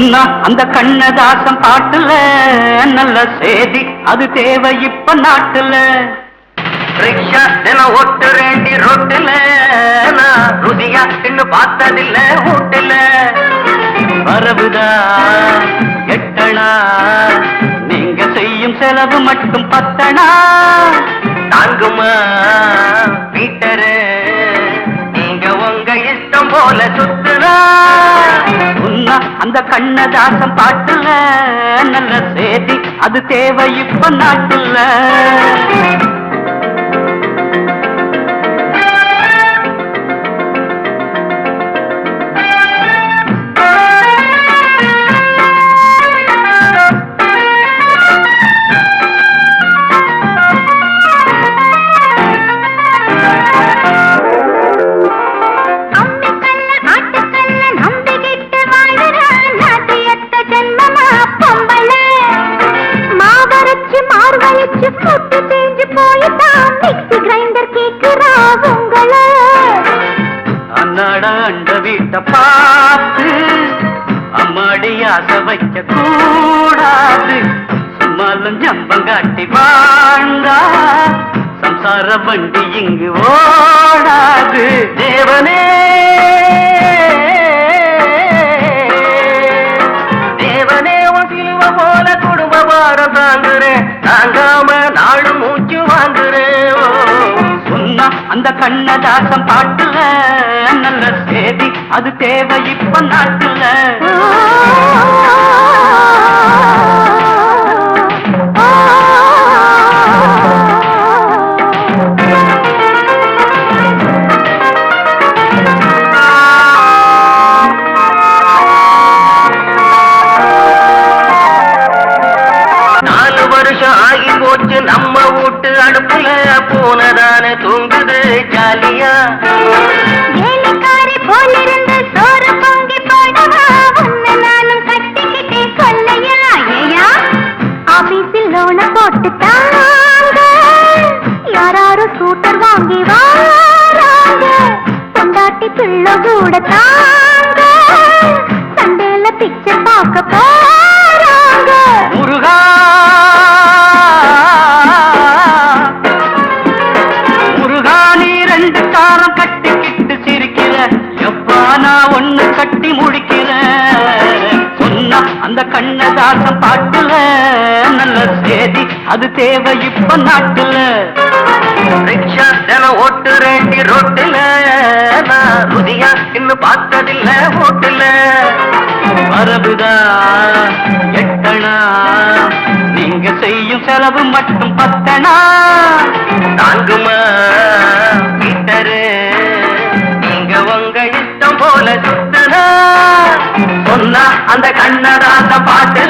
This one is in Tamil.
சொன்னா அந்த கண்ணதாசம் பாட்டுல நல்ல செய்தி. அது தேவை இப்ப நாட்டுல. ரிக்ஷா என ஒட்டு ரேண்டி ரொட்டில. நான் ருதியா தின்னு பார்த்ததில்ல வீட்டுல. வரவுதா? எட்டனா நீங்க செய்யும் செலவு மட்டும் பத்தனா தாங்குமா? பீட்டரு நீங்க உங்க இஷ்டம் போல சுத்துனா உன்னா அந்த கண்ணதாசம் பாட்டுல நல்ல செய்தி அது தேவை இப்ப நாட்டுல. மார்கழிச்சு, புட்டு தேஞ்சு போயிட்டான். மிக்ஸி கிரைண்டர் கேக்குறா உங்களை. அன்னாட அண்ட வீட்டை பார்த்து அம்மாடி ஆசை வைக்க கூடாது சும்மாலும் ஜம்பம் காட்டி வாழ்ந்தா சம்சார வண்டி இங்கு ஓடாது தேவனே அந்த கண்ணதாசம் பாட்டுல நல்ல செய்தி அது தேவை இப்ப நாட்டுல. போனதான தூங்குது ஜாலியா? ஸ்கூட்டர் வாங்கி வாராங்க. கொண்டாட்டி பிள்ளை கூட தாங்க. சண்டேல பிக்சர் பார்க்க போறாங்க ரெண்டு காரம் கட்டிக்கிட்டு சிரிக்கிற. எப்பா நான் ஒண்ணு கட்டி முடிக்கிற. சொன்னா அந்த கண்ணதாசம் பாட்டுல. நல்ல சேதி அது தேவை இப்ப நாட்டுல. ரிக்ஷா தினம் ஓட்டு ரெண்டி ரோட்டுல. நான் ருதியா இன்னும் பார்த்ததில்ல ஓட்டுல. மரபுதா எட்டனா நீங்க செய்யும் செலவு மட்டும் பத்தனா தாங்குமா மீட்டரு நீங்க உங்க இஷ்டம் போல சுத்தனா சொன்னா அந்த கண்ணதாச பாட்டுல